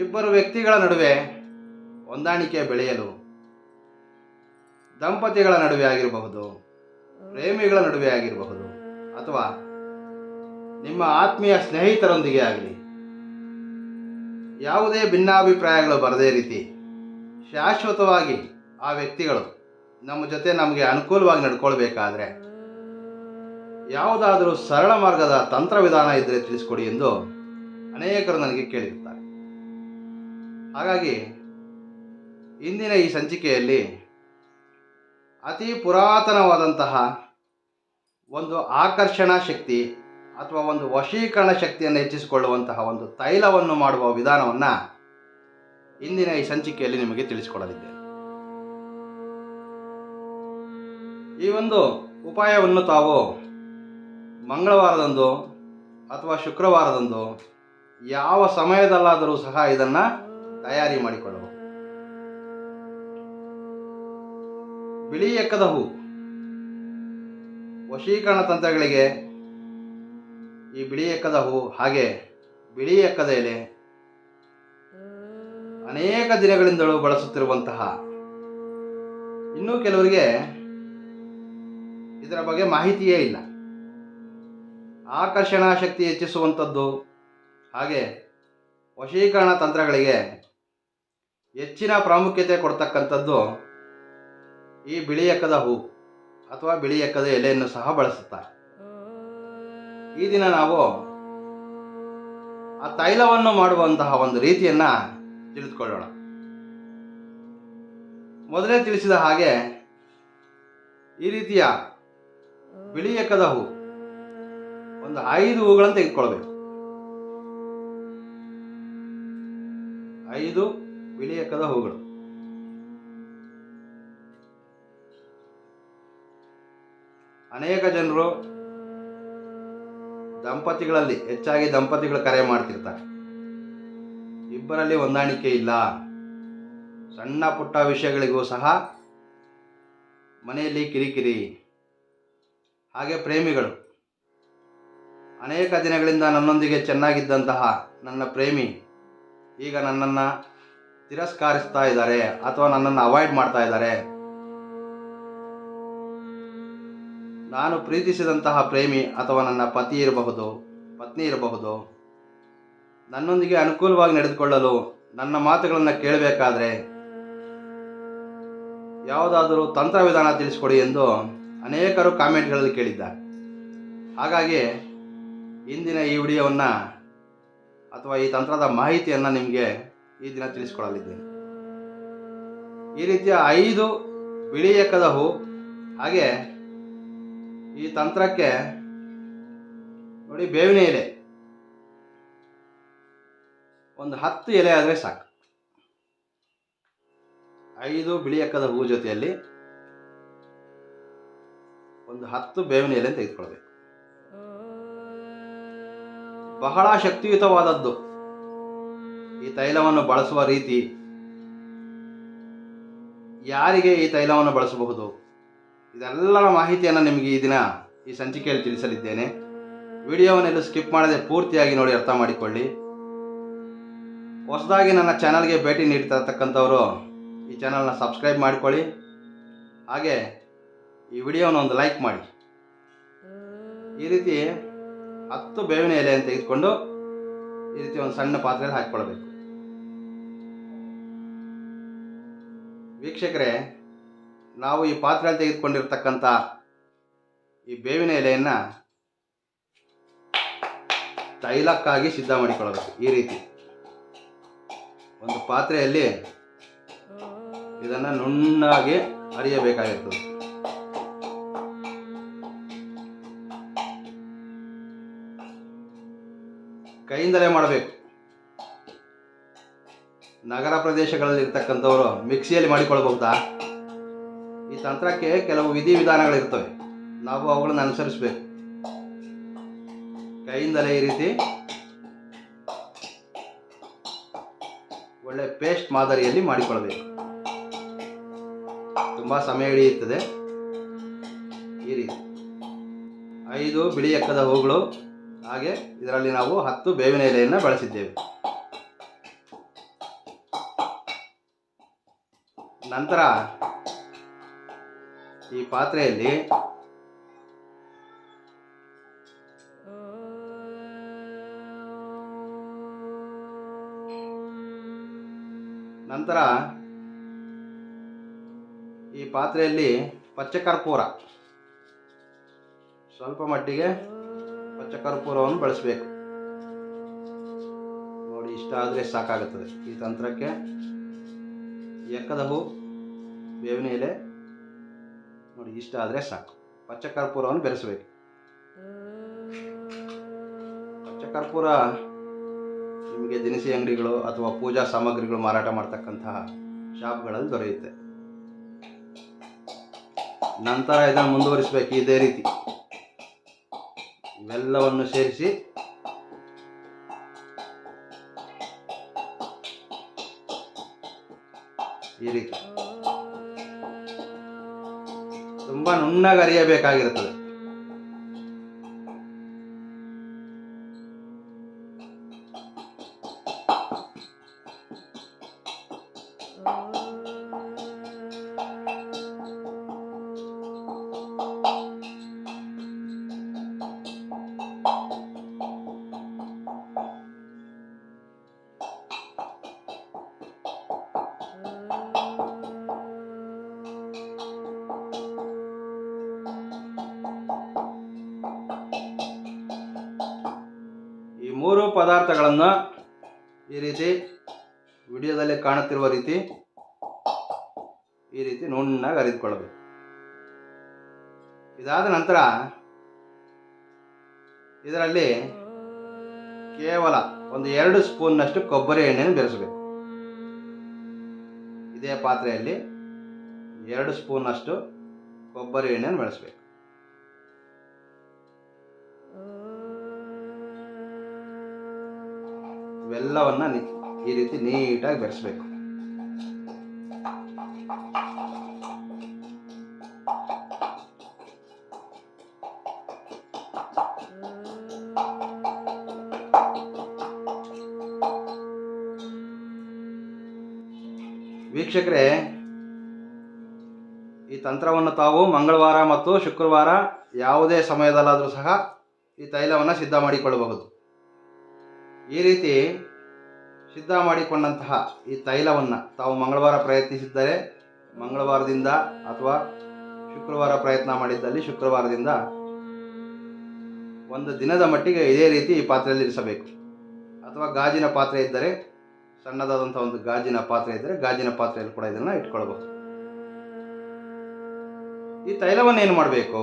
ಇಬ್ಬರು ವ್ಯಕ್ತಿಗಳ ನಡುವೆ ಹೊಂದಾಣಿಕೆ ಬೆಳೆಯಲು, ದಂಪತಿಗಳ ನಡುವೆ ಆಗಿರಬಹುದು, ಪ್ರೇಮಿಗಳ ನಡುವೆ ಆಗಿರಬಹುದು, ಅಥವಾ ನಿಮ್ಮ ಆತ್ಮೀಯ ಸ್ನೇಹಿತರೊಂದಿಗೆ ಆಗಲಿ, ಯಾವುದೇ ಭಿನ್ನಾಭಿಪ್ರಾಯಗಳು ಬರದೇ ರೀತಿ ಶಾಶ್ವತವಾಗಿ ಆ ವ್ಯಕ್ತಿಗಳು ನಮ್ಮ ಜೊತೆ ನಮಗೆ ಅನುಕೂಲವಾಗಿ ನಡ್ಕೊಳ್ಬೇಕಾದ್ರೆ ಯಾವುದಾದರೂ ಸರಳ ಮಾರ್ಗದ ತಂತ್ರವಿಧಾನ ಇದ್ದರೆ ತಿಳಿಸ್ಕೊಡಿ ಎಂದು ಅನೇಕರು ನನಗೆ ಕೇಳಿರುತ್ತಾರೆ. ಹಾಗಾಗಿ ಇಂದಿನ ಈ ಸಂಚಿಕೆಯಲ್ಲಿ ಅತಿ ಪುರಾತನವಾದಂತಹ ಒಂದು ಆಕರ್ಷಣಾ ಶಕ್ತಿ ಅಥವಾ ಒಂದು ವಶೀಕರಣ ಶಕ್ತಿಯನ್ನು ಹೆಚ್ಚಿಸಿಕೊಳ್ಳುವಂತಹ ಒಂದು ತೈಲವನ್ನು ಮಾಡುವ ವಿಧಾನವನ್ನು ಇಂದಿನ ಈ ಸಂಚಿಕೆಯಲ್ಲಿ ನಿಮಗೆ ತಿಳಿಸಿಕೊಡಲಿದ್ದೇನೆ. ಈ ಒಂದು ಉಪಾಯವನ್ನು ತಾವು ಮಂಗಳವಾರದಂದು ಅಥವಾ ಶುಕ್ರವಾರದಂದು ಯಾವ ಸಮಯದಲ್ಲಾದರೂ ಸಹ ಇದನ್ನು ತಯಾರಿ ಮಾಡಿಕೊಳ್ಳಬಹುದು ಬಿಳಿ ಎಕ್ಕದ ಹೂ. ವಶೀಕರಣ ತಂತ್ರಗಳಿಗೆ ಈ ಬಿಳಿ ಎಕ್ಕದ ಹೂ ಹಾಗೆ ಬಿಳಿ ಎಕ್ಕದ ಎಲೆ ಅನೇಕ ದಿನಗಳಿಂದಲೂ ಬಳಸುತ್ತಿರುವಂತಹ ಇನ್ನೂ ಕೆಲವರಿಗೆ ಇದರ ಬಗ್ಗೆ ಮಾಹಿತಿಯೇ ಇಲ್ಲ. ಆಕರ್ಷಣಾ ಶಕ್ತಿ ಹೆಚ್ಚಿಸುವಂಥದ್ದು ಹಾಗೆ ವಶೀಕರಣ ತಂತ್ರಗಳಿಗೆ ಹೆಚ್ಚಿನ ಪ್ರಾಮುಖ್ಯತೆ ಕೊಡ್ತಕ್ಕಂಥದ್ದು ಈ ಬಿಳಿ ಎಕ್ಕದ ಹೂ ಅಥವಾ ಬಿಳಿ ಎಕ್ಕದ ಎಲೆಯನ್ನು ಸಹ ಬಳಸುತ್ತಾರೆ. ಈ ದಿನ ನಾವು ಆ ತೈಲವನ್ನು ಮಾಡುವಂತಹ ಒಂದು ರೀತಿಯನ್ನ ತಿಳಿದುಕೊಳ್ಳೋಣ. ಮೊದಲೇ ತಿಳಿಸಿದ ಹಾಗೆ ಈ ರೀತಿಯ ಬಿಳಿ ಎಕ್ಕದ ಹೂ ಒಂದು ಐದು ಹೂಗಳನ್ನು ತೆಗೆದುಕೊಳ್ಬೇಕು ಐದು ಬಿಳಿ ಎಕ್ಕದ ಹೂಗಳು ಅನೇಕ ಜನರು ದಂಪತಿಗಳಲ್ಲಿ, ಹೆಚ್ಚಾಗಿ ದಂಪತಿಗಳು ಕರೆ ಮಾಡ್ತಿರ್ತಾರೆ. ಇಬ್ಬರಲ್ಲಿ ಹೊಂದಾಣಿಕೆ ಇಲ್ಲ. ಸಣ್ಣ ಪುಟ್ಟ ವಿಷಯಗಳಿಗೂ ಸಹ ಮನೆಯಲ್ಲಿ ಕಿರಿಕಿರಿ, ಹಾಗೆ ಪ್ರೇಮಿಗಳು. ಅನೇಕ ದಿನಗಳಿಂದ ನನ್ನೊಂದಿಗೆ ಚೆನ್ನಾಗಿದ್ದಂತಹ ನನ್ನ ಪ್ರೇಮಿ, ಈಗ ನನ್ನನ್ನು ತಿರಸ್ಕರಿಸ್ತಾ ಇದ್ದಾರೆ ಅಥವಾ ನನ್ನನ್ನು ಅವಾಯ್ಡ್ ಮಾಡ್ತಾ ಇದ್ದಾರೆ. ನಾನು ಪ್ರೀತಿಸಿದಂತಹ ಪ್ರೇಮಿ ಅಥವಾ ನನ್ನ ಪತಿ ಇರಬಹುದು, ಪತ್ನಿ ಇರಬಹುದು, ನನ್ನೊಂದಿಗೆ ಅನುಕೂಲವಾಗಿ ನಡೆದುಕೊಳ್ಳಲು ನನ್ನ ಮಾತುಗಳನ್ನು ಕೇಳಬೇಕಾದ್ರೆ ಯಾವುದಾದರೂ ತಂತ್ರವಿಧಾನ ತಿಳಿಸ್ಕೊಡಿ ಎಂದು ಅನೇಕರು ಕಾಮೆಂಟ್ಗಳಲ್ಲಿ ಕೇಳಿದ್ದಾರೆ. ಹಾಗಾಗಿ ಇಂದಿನ ಈ ವಿಡಿಯೋವನ್ನು ಅಥವಾ ಈ ತಂತ್ರದ ಮಾಹಿತಿಯನ್ನು ನಿಮಗೆ ಈ ದಿನ ತಿಳಿಸ್ಕೊಡಲಿದ್ದೇನೆ. ಈ ರೀತಿಯ ಐದು ಬಿಳಿ ಎಕ್ಕದ ಹೂ ಹಾಗೆ ಈ ತಂತ್ರಕ್ಕೆ ನೋಡಿ ಬೇವಿನ ಎಲೆ. ಒಂದು ಹತ್ತು ಎಲೆ ಆದರೆ ಸಾಕು. ಐದು ಬಿಳಿ ಎಕ್ಕದ ಹೂ ಜೊತೆಯಲ್ಲಿ ಒಂದು ಹತ್ತು ಬೇವಿನ ಎಲೆ ತೆಗೆದುಕೊಳ್ಬೇಕು ಬಹಳ ಶಕ್ತಿಯುತವಾದದ್ದು. ಈ ತೈಲವನ್ನು ಬಳಸುವ ರೀತಿ ಯಾರಿಗೆ ಈ ತೈಲವನ್ನು ಬಳಸಬಹುದು? ಇದೆಲ್ಲರ ಮಾಹಿತಿಯನ್ನು ನಿಮಗೆ ಈ ದಿನ ಈ ಸಂಚಿಕೆಯಲ್ಲಿ ತಿಳಿಸಲಿದ್ದೇನೆ. ವಿಡಿಯೋವನ್ನೆಲ್ಲೂ ಸ್ಕಿಪ್ ಮಾಡದೆ ಪೂರ್ತಿಯಾಗಿ ನೋಡಿ ಅರ್ಥ ಮಾಡಿಕೊಳ್ಳಿ. ಹೊಸದಾಗಿ ನನ್ನ ಚಾನಲ್ಗೆ ಭೇಟಿ ನೀಡ್ತಾ ಇರ್ತಕ್ಕಂಥವರು ಈ ಚಾನಲ್ನ ಸಬ್ಸ್ಕ್ರೈಬ್ ಮಾಡಿಕೊಳ್ಳಿ. ಹಾಗೆ ಈ ವಿಡಿಯೋನ ಒಂದು ಲೈಕ್ ಮಾಡಿ. ಈ ರೀತಿ ಹತ್ತು ಬೇವಿನ ಎಲೆಯನ್ನು ತೆಗೆದುಕೊಂಡು ಈ ರೀತಿ ಒಂದು ಸಣ್ಣ ಪಾತ್ರೆಯಲ್ಲಿ ಹಾಕಿಕೊಳ್ಬೇಕು ವೀಕ್ಷಕರೇ, ನಾವು ಈ ಪಾತ್ರೆಯಲ್ಲಿ ತೆಗೆದುಕೊಂಡಿರ್ತಕ್ಕಂಥ ಈ ಬೇವಿನ ಎಲೆಯನ್ನು ತೈಲಕ್ಕಾಗಿ ಸಿದ್ಧ ಮಾಡಿಕೊಳ್ಳಬೇಕು, ಈ ರೀತಿ. ಒಂದು ಪಾತ್ರೆಯಲ್ಲಿ ಇದನ್ನು ನುಣ್ಣಾಗಿ ಅರಿಯಬೇಕಾಗಿರ್ತದೆ ಕೈಯಿಂದಲೇ ಮಾಡಬೇಕು. ನಗರ ಪ್ರದೇಶಗಳಲ್ಲಿ ಇರ್ತಕ್ಕಂಥವರು ಮಿಕ್ಸಿಯಲ್ಲಿ ಮಾಡಿಕೊಳ್ಬಹುದಾ ಈ ತಂತ್ರಕ್ಕೆ ಕೆಲವು ವಿಧಿವಿಧಾನಗಳಿರ್ತವೆ ನಾವು ಅವುಗಳನ್ನು ಅನುಸರಿಸಬೇಕು. ಕೈಯಿಂದಲೇ ಈ ರೀತಿ ಒಳ್ಳೆ ಪೇಸ್ಟ್ ಮಾದರಿಯಲ್ಲಿ ಮಾಡಿಕೊಳ್ಬೇಕು ತುಂಬ ಸಮಯ ಹಿಡಿಯುತ್ತದೆ. ಈ ರೀತಿ. ಐದು ಬಿಳಿ ಎಕ್ಕದ ಹೂಗಳು, ಹಾಗೆ ಇದರಲ್ಲಿ ನಾವು ಹತ್ತು ಬೇವಿನ ಎಲೆಯನ್ನು ಬಳಸಿದ್ದೇವೆ. ನಂತರ ಈ ಪಾತ್ರೆಯಲ್ಲಿ ನಂತರ ಈ ಪಾತ್ರೆಯಲ್ಲಿ ಪಚ್ಚಕರ್ಪೂರ. ಸ್ವಲ್ಪ ಮಟ್ಟಿಗೆ ಪಚ್ಚಕರ್ಪೂರವನ್ನು ಬಳಸಬೇಕು. ನೋಡಿ, ಇಷ್ಟ ಆದರೆ ಸಾಕಾಗುತ್ತದೆ ಈ ತಂತ್ರಕ್ಕೆ. ಎಕ್ಕದ ಹೂ. ಬೇವಿನ ಎಲೆ. ನೋಡಿ, ಇಷ್ಟ ಆದರೆ ಸಾಕು. ಪಚ್ಚ ಕರ್ಪೂರವನ್ನು ಬೆರೆಸಬೇಕು. ಪಚ್ಚಕರ್ಪೂರ ನಿಮಗೆ ದಿನಸಿ ಅಂಗಡಿಗಳು ಅಥವಾ ಪೂಜಾ ಸಾಮಗ್ರಿಗಳು ಮಾರಾಟ ಮಾಡ್ತಕ್ಕಂತಹ ಶಾಪ್ಗಳಲ್ಲಿ ದೊರೆಯುತ್ತೆ. ನಂತರ ಇದನ್ನು ಮುಂದುವರಿಸಬೇಕು ಇದೇ ರೀತಿ. ಇವೆಲ್ಲವನ್ನು ಸೇರಿಸಿ ಈ ರೀತಿ. ತುಂಬಾ ನುಣ್ಣಗೆ ಅರಿಯಬೇಕಾಗಿರುತ್ತದೆ. ಪದಾರ್ಥಗಳನ್ನು ಈ ರೀತಿ ವಿಡಿಯೋದಲ್ಲಿ ಕಾಣುತ್ತಿರುವ ರೀತಿ ಈ ರೀತಿ ನುಣ್ಣಾಗಿ ಅರಿದುಕೊಳ್ಬೇಕು ಇದಾದ ನಂತರ ಇದರಲ್ಲಿ ಕೇವಲ ಒಂದು ಎರಡು ಸ್ಪೂನ್ನಷ್ಟು ಕೊಬ್ಬರಿ ಎಣ್ಣೆಯನ್ನು ಬೆರೆಸಬೇಕು. ಇದೇ ಪಾತ್ರೆಯಲ್ಲಿ ಎರಡು ಸ್ಪೂನ್ನಷ್ಟು ಕೊಬ್ಬರಿ ಎಣ್ಣೆಯನ್ನು ಬೆಳೆಸಬೇಕು. ಇವೆಲ್ಲವನ್ನ ಈ ರೀತಿ ನೀಟಾಗಿ ಬೆರೆಸ್ಬೇಕು. ವೀಕ್ಷಕರೇ, ಈ ತಂತ್ರವನ್ನು ತಾವು ಮಂಗಳವಾರ ಮತ್ತು ಶುಕ್ರವಾರ ಯಾವುದೇ ಸಮಯದಲ್ಲಾದರೂ ಸಹ ಈ ತೈಲವನ್ನು ಸಿದ್ಧ ಮಾಡಿಕೊಳ್ಳಬಹುದು. ಈ ರೀತಿ ಸಿದ್ಧ ಮಾಡಿಕೊಂಡಂತಹ ಈ ತೈಲವನ್ನು ತಾವು ಮಂಗಳವಾರ ಪ್ರಯತ್ನಿಸಿದ್ದರೆ, ಮಂಗಳವಾರದಿಂದ ಅಥವಾ ಶುಕ್ರವಾರ ಪ್ರಯತ್ನ ಮಾಡಿದ್ದಲ್ಲಿ ಶುಕ್ರವಾರದಿಂದ ಒಂದು ದಿನದ ಮಟ್ಟಿಗೆ ಇದೇ ರೀತಿ ಈ ಪಾತ್ರೆಯಲ್ಲಿ ಇರಿಸಬೇಕು. ಅಥವಾ ಗಾಜಿನ ಪಾತ್ರೆ ಇದ್ದರೆ, ಸಣ್ಣದಾದಂಥ ಒಂದು ಗಾಜಿನ ಪಾತ್ರೆ ಇದ್ದರೆ ಗಾಜಿನ ಪಾತ್ರೆಯಲ್ಲಿ ಕೂಡ ಇದನ್ನು ಇಟ್ಕೊಳ್ಬಹುದು. ಈ ತೈಲವನ್ನು ಏನು ಮಾಡಬೇಕು?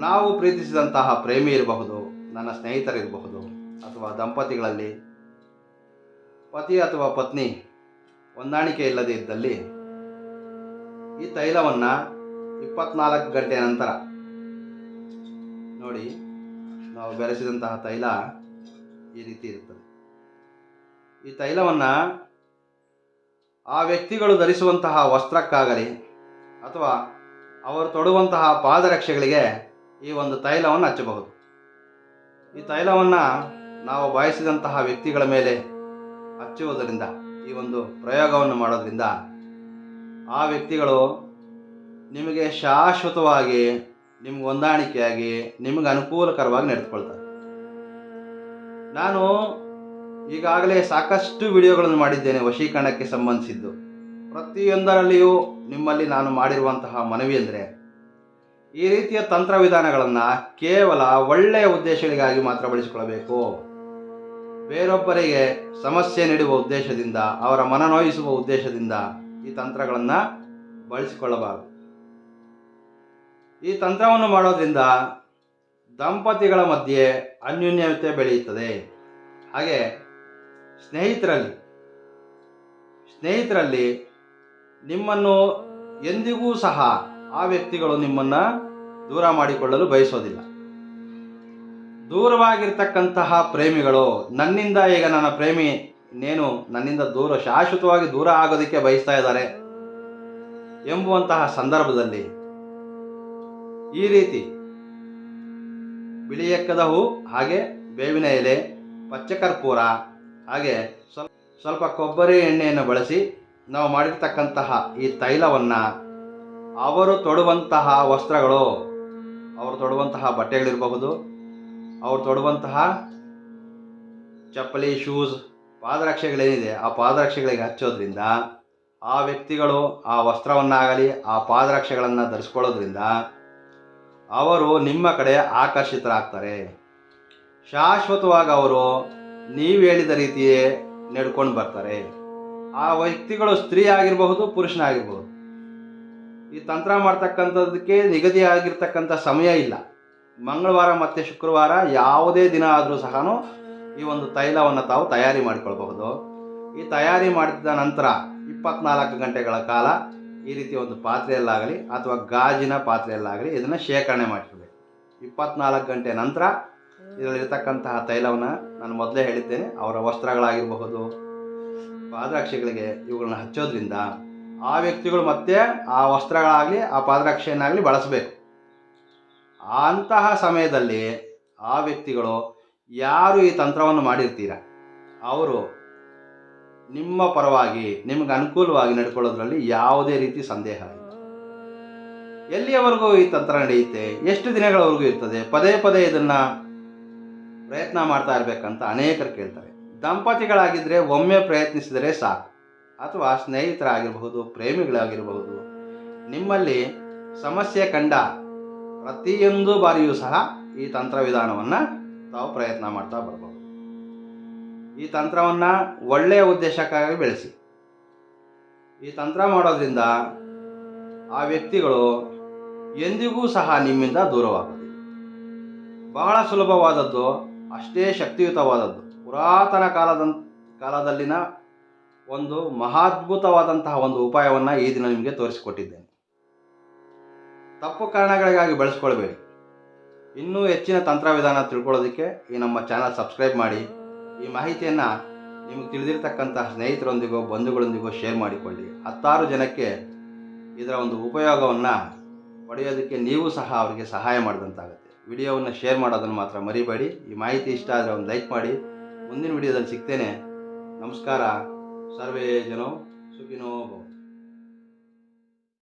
ನಾವು ಪ್ರೀತಿಸಿದಂತಹ ಪ್ರೇಮಿ ಇರಬಹುದು, ನನ್ನ ಸ್ನೇಹಿತರಿರಬಹುದು ಅಥವಾ ದಂಪತಿಗಳಲ್ಲಿ, ಪತಿ ಅಥವಾ ಪತ್ನಿ ಹೊಂದಾಣಿಕೆ ಇಲ್ಲದೇ ಇದ್ದಲ್ಲಿ ಈ ತೈಲವನ್ನು ಇಪ್ಪತ್ನಾಲ್ಕು ಗಂಟೆ ನಂತರ ನೋಡಿ, ನಾವು ಬೆರೆಸಿದಂತಹ ತೈಲ ಈ ರೀತಿ ಇರುತ್ತದೆ. ಈ ತೈಲವನ್ನು ಆ ವ್ಯಕ್ತಿಗಳು ಧರಿಸುವಂತಹ ವಸ್ತ್ರಕ್ಕಾಗಲಿ ಅಥವಾ ಅವರು ತೊಡುವಂತಹ ಪಾದರಕ್ಷೆಗಳಿಗೆ ಈ ಒಂದು ತೈಲವನ್ನು ಹಚ್ಚಬಹುದು. ಈ ತೈಲವನ್ನು ನಾವು ಬಯಸಿದಂತಹ ವ್ಯಕ್ತಿಗಳ ಮೇಲೆ ಹಚ್ಚುವುದರಿಂದ, ಈ ಒಂದು ಪ್ರಯೋಗವನ್ನು ಮಾಡೋದರಿಂದ ಆ ವ್ಯಕ್ತಿಗಳು ನಿಮಗೆ ಶಾಶ್ವತವಾಗಿ, ನಿಮ್ಗೆ ಹೊಂದಾಣಿಕೆಯಾಗಿ, ನಿಮಗೆ ಅನುಕೂಲಕರವಾಗಿ ನಡೆದುಕೊಳ್ತಾರೆ. ನಾನು ಈಗಾಗಲೇ ಸಾಕಷ್ಟು ವಿಡಿಯೋಗಳನ್ನು ಮಾಡಿದ್ದೇನೆ ವಶೀಕರಣಕ್ಕೆ ಸಂಬಂಧಿಸಿದ್ದು. ಪ್ರತಿಯೊಂದರಲ್ಲಿಯೂ ನಿಮ್ಮಲ್ಲಿ ನಾನು ಮಾಡಿರುವಂತಹ ಮನವಿ ಅಂದರೆ ಈ ರೀತಿಯ ತಂತ್ರವಿಧಾನಗಳನ್ನು ಕೇವಲ ಒಳ್ಳೆಯ ಉದ್ದೇಶಗಳಿಗಾಗಿ ಮಾತ್ರ ಬಳಸಿಕೊಳ್ಳಬೇಕು. ಬೇರೊಬ್ಬರಿಗೆ ಸಮಸ್ಯೆ ನೀಡುವ ಉದ್ದೇಶದಿಂದ, ಅವರ ಮನನೋಯಿಸುವ ಉದ್ದೇಶದಿಂದ ಈ ತಂತ್ರಗಳನ್ನು ಬಳಸಿಕೊಳ್ಳಬಾರದು. ಈ ತಂತ್ರವನ್ನು ಮಾಡೋದ್ರಿಂದ ದಂಪತಿಗಳ ಮಧ್ಯೆ ಅನ್ಯೋನ್ಯತೆ ಬೆಳೆಯುತ್ತದೆ. ಹಾಗೆ ಸ್ನೇಹಿತರಲ್ಲಿ ಸ್ನೇಹಿತರಲ್ಲಿ ನಿಮ್ಮನ್ನು ಎಂದಿಗೂ ಸಹ ಆ ವ್ಯಕ್ತಿಗಳು ನಿಮ್ಮನ್ನು ದೂರ ಮಾಡಿಕೊಳ್ಳಲು ಬಯಸೋದಿಲ್ಲ. ದೂರವಾಗಿರ್ತಕ್ಕಂತಹ ಪ್ರೇಮಿಗಳು, ನನ್ನಿಂದ ಈಗ ನನ್ನ ಪ್ರೇಮಿ ಇನ್ನೇನು ನನ್ನಿಂದ ದೂರ, ಶಾಶ್ವತವಾಗಿ ದೂರ ಆಗೋದಕ್ಕೆ ಬಯಸ್ತಾ ಇದ್ದಾರೆ ಎಂಬುವಂತಹ ಸಂದರ್ಭದಲ್ಲಿ ಈ ರೀತಿ ಬಿಳಿ ಎಕ್ಕದ ಹೂ, ಹಾಗೆ ಬೇವಿನ ಎಲೆ, ಪಚ್ಚ ಕರ್ಪೂರ, ಹಾಗೆ ಸ್ವಲ್ಪ ಸ್ವಲ್ಪ ಕೊಬ್ಬರಿ ಎಣ್ಣೆಯನ್ನು ಬಳಸಿ ನಾವು ಮಾಡಿರ್ತಕ್ಕಂತಹ ಈ ತೈಲವನ್ನು ಅವರು ತೊಡುವಂತಹ ವಸ್ತ್ರಗಳು, ಅವರು ತೊಡುವಂತಹ ಬಟ್ಟೆಗಳಿರಬಹುದು ಅವರು ತೊಡುವಂತಹ ಚಪ್ಪಲಿ ಶೂಸ್ ಪಾದರಕ್ಷೆಗಳೇನಿದೆ, ಆ ಪಾದರಕ್ಷೆಗಳಿಗೆ ಹಚ್ಚೋದ್ರಿಂದ ಆ ವ್ಯಕ್ತಿಗಳು ಆ ವಸ್ತ್ರವನ್ನಾಗಲಿ, ಆ ಪಾದರಕ್ಷೆಗಳನ್ನು ಧರಿಸ್ಕೊಳ್ಳೋದ್ರಿಂದ ಅವರು ನಿಮ್ಮ ಕಡೆ ಆಕರ್ಷಿತರಾಗ್ತಾರೆ. ಶಾಶ್ವತವಾಗಿ ಅವರು ನೀವು ಹೇಳಿದ ರೀತಿಯೇ ನಡ್ಕೊಂಡು ಬರ್ತಾರೆ. ಆ ವ್ಯಕ್ತಿಗಳು ಸ್ತ್ರೀ ಆಗಿರಬಹುದು ಪುರುಷನಾಗಿರ್ಬೋದು ಈ ತಂತ್ರ ಮಾಡ್ತಕ್ಕಂಥದ್ದಕ್ಕೆ ನಿಗದಿಯಾಗಿರ್ತಕ್ಕಂಥ ಸಮಯ ಇಲ್ಲ. ಮಂಗಳವಾರ ಮತ್ತು ಶುಕ್ರವಾರ ಯಾವುದೇ ದಿನ ಆದರೂ ಸಹ ಈ ಒಂದು ತೈಲವನ್ನು ತಾವು ತಯಾರಿ ಮಾಡಿಕೊಳ್ಬಹುದು. ಈ ತಯಾರಿ ಮಾಡಿದ ನಂತರ ಇಪ್ಪತ್ನಾಲ್ಕು ಗಂಟೆಗಳ ಕಾಲ ಈ ರೀತಿ ಒಂದು ಪಾತ್ರೆಯಲ್ಲಾಗಲಿ ಅಥವಾ ಗಾಜಿನ ಪಾತ್ರೆಯಲ್ಲಾಗಲಿ ಇದನ್ನು ಶೇಖರಣೆ ಮಾಡಿರಬೇಕು ಇಪ್ಪತ್ನಾಲ್ಕು ಗಂಟೆ ನಂತರ ಇದರಲ್ಲಿರ್ತಕ್ಕಂತಹ ತೈಲವನ್ನು ನಾನು ಮೊದಲೇ ಹೇಳಿದ್ದೇನೆ, ಅವರ ವಸ್ತ್ರಗಳಾಗಿರಬಹುದು, ಪಾದರಕ್ಷೆಗಳಿಗೆ ಇವುಗಳನ್ನು ಹಚ್ಚೋದ್ರಿಂದ ಆ ವ್ಯಕ್ತಿಗಳು ಮತ್ತೆ ಆ ವಸ್ತ್ರಗಳಾಗಲಿ, ಆ ಪಾದರಕ್ಷೆಯನ್ನಾಗಲಿ ಬಳಸಬೇಕು. ಅಂತಹ ಸಮಯದಲ್ಲಿ ಆ ವ್ಯಕ್ತಿಗಳು ಯಾರು ಈ ತಂತ್ರವನ್ನು ಮಾಡಿರ್ತೀರ? ಅವರು ನಿಮ್ಮ ಪರವಾಗಿ, ನಿಮ್ಗೆ ಅನುಕೂಲವಾಗಿ ನಡ್ಕೊಳ್ಳೋದ್ರಲ್ಲಿ ಯಾವುದೇ ರೀತಿ ಸಂದೇಹ ಇಲ್ಲ. ಎಲ್ಲಿಯವರೆಗೂ ಈ ತಂತ್ರ ನಡೆಯುತ್ತೆ? ಎಷ್ಟು ದಿನಗಳವರೆಗೂ ಇರ್ತದೆ? ಪದೇ ಪದೇ ಇದನ್ನು ಪ್ರಯತ್ನ ಮಾಡ್ತಾ ಇರಬೇಕಂತ ಅನೇಕರು ಕೇಳ್ತಾರೆ. ದಂಪತಿಗಳಾಗಿದ್ದರೆ ಒಮ್ಮೆ ಪ್ರಯತ್ನಿಸಿದರೆ ಸಾಕು. ಅಥವಾ ಸ್ನೇಹಿತರಾಗಿರಬಹುದು, ಪ್ರೇಮಿಗಳಾಗಿರಬಹುದು, ನಿಮ್ಮಲ್ಲಿ ಸಮಸ್ಯೆ ಕಂಡ ಪ್ರತಿಯೊಂದು ಬಾರಿಯೂ ಸಹ ಈ ತಂತ್ರ ವಿಧಾನವನ್ನು ತಾವು ಪ್ರಯತ್ನ ಮಾಡ್ತಾ ಬರ್ಬೋದು. ಈ ತಂತ್ರವನ್ನು ಒಳ್ಳೆಯ ಉದ್ದೇಶಕ್ಕಾಗಿ ಬೆಳೆಸಿ. ಈ ತಂತ್ರ ಮಾಡೋದ್ರಿಂದ ಆ ವ್ಯಕ್ತಿಗಳು ಎಂದಿಗೂ ಸಹ ನಿಮ್ಮಿಂದ ದೂರವಾಗುತ್ತೆ ಬಹಳ ಸುಲಭವಾದದ್ದು, ಅಷ್ಟೇ ಶಕ್ತಿಯುತವಾದದ್ದು. ಪುರಾತನ ಕಾಲದ, ಕಾಲದಲ್ಲಿನ ಒಂದು ಮಹಾದ್ಭುತವಾದಂತಹ ಒಂದು ಉಪಾಯವನ್ನು ಈ ದಿನ ನಿಮಗೆ ತೋರಿಸಿಕೊಟ್ಟಿದ್ದೇನೆ. ತಪ್ಪು ಕಾರಣಗಳಿಗಾಗಿ ಬಳಸ್ಕೊಳ್ಬೇಡಿ. ಇನ್ನೂ ಹೆಚ್ಚಿನ ತಂತ್ರವಿಧಾನ ತಿಳ್ಕೊಳ್ಳೋದಕ್ಕೆ ಈ ನಮ್ಮ ಚಾನಲ್ ಸಬ್ಸ್ಕ್ರೈಬ್ ಮಾಡಿ. ಈ ಮಾಹಿತಿಯನ್ನು ನಿಮಗೆ ತಿಳಿದಿರ್ತಕ್ಕಂತಹ ಸ್ನೇಹಿತರೊಂದಿಗೋ, ಬಂಧುಗಳೊಂದಿಗೋ ಶೇರ್ ಮಾಡಿಕೊಳ್ಳಿ. ಹತ್ತಾರು ಜನಕ್ಕೆ ಇದರ ಒಂದು ಉಪಯೋಗವನ್ನು ಪಡೆಯೋದಕ್ಕೆ ನೀವು ಸಹ ಅವರಿಗೆ ಸಹಾಯ ಮಾಡಿದಂತಾಗುತ್ತೆ. ವಿಡಿಯೋವನ್ನು ಶೇರ್ ಮಾಡೋದನ್ನು ಮಾತ್ರ ಮರಿಬೇಡಿ. ಈ ಮಾಹಿತಿ ಇಷ್ಟ ಆದರೆ ಒಂದು ಲೈಕ್ ಮಾಡಿ. ಮುಂದಿನ ವಿಡಿಯೋದಲ್ಲಿ ಸಿಗ್ತೇನೆ. ನಮಸ್ಕಾರ. ಸರ್ವೇ ಜನೋ ಸುಖಿನೋ